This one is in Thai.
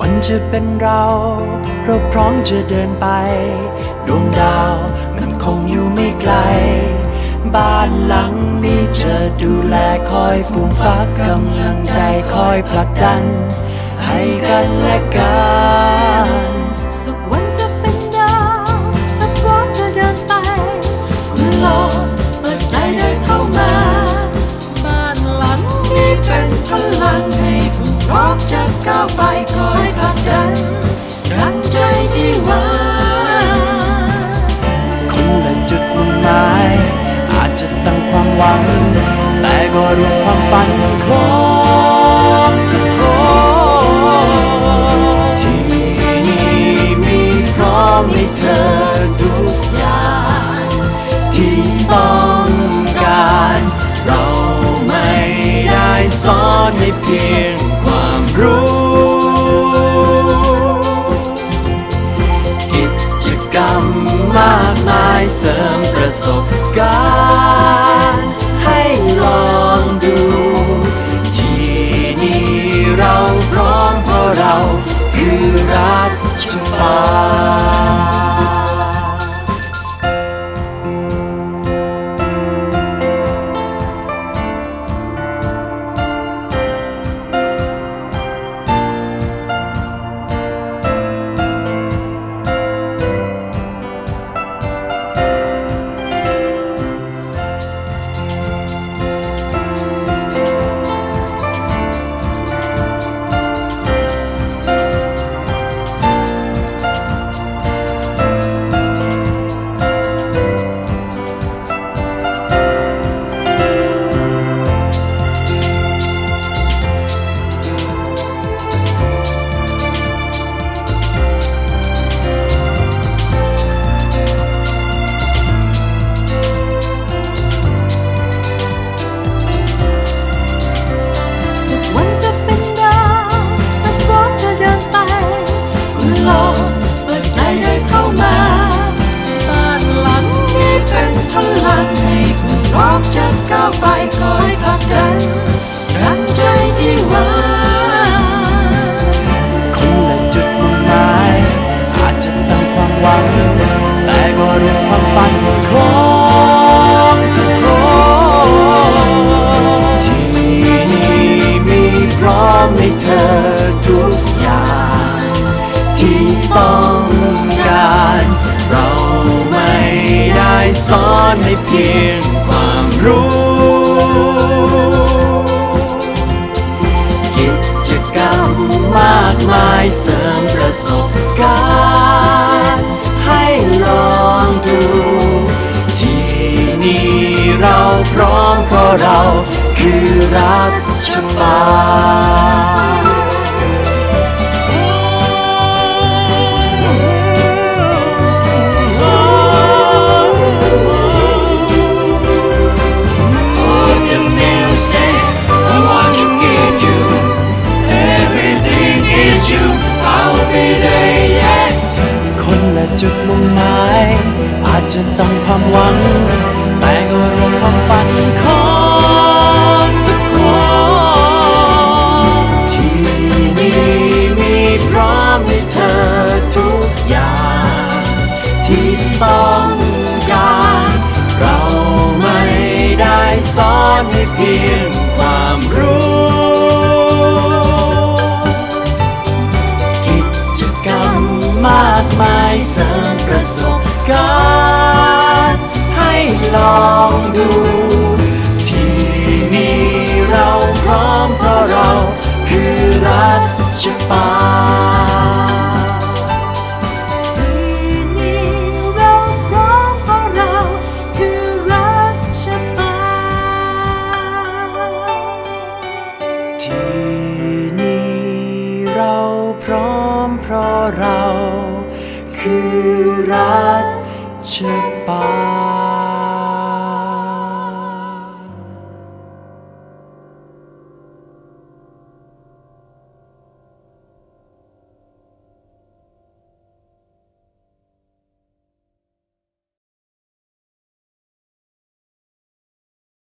วันจะเป็นเราเราพร้อมจะเดินไป ดวงดาวมันคงอยู่ไม่ไกล บ้านหลังนี้จะดูแลคอยฟูมฟักกำลังใจคอยผลักดัน ให้กันและกัน จะก้าวไปคอยผลักดันรังใจที่หวานคนละจุดมุ่งหมาย อาจจะตั้งความหวัง แต่ก็รวมความฝันของทุกคนที่นี่มีพร้อมให้เธอทุกอย่างที่ต้องการ เราไม่ได้สอนให้เพียง ประสบการณ์ ให้ลองดู ที่นี่เราพร้อมเพราะเราคือรักชปา ต้องการ เราไม่ได้สอนให้เพียงความรู้ กิจกรรมมากมายเสริมประสบการณ์ ให้ลองดู ที่นี่เราพร้อมเพราะเราคือรักชบา All เพียงความรู้ กิจกรรมมากมายเสริมประสบการณ์ให้ลองดู ที่นี่เราพร้อมพร้อม คือรัชบาล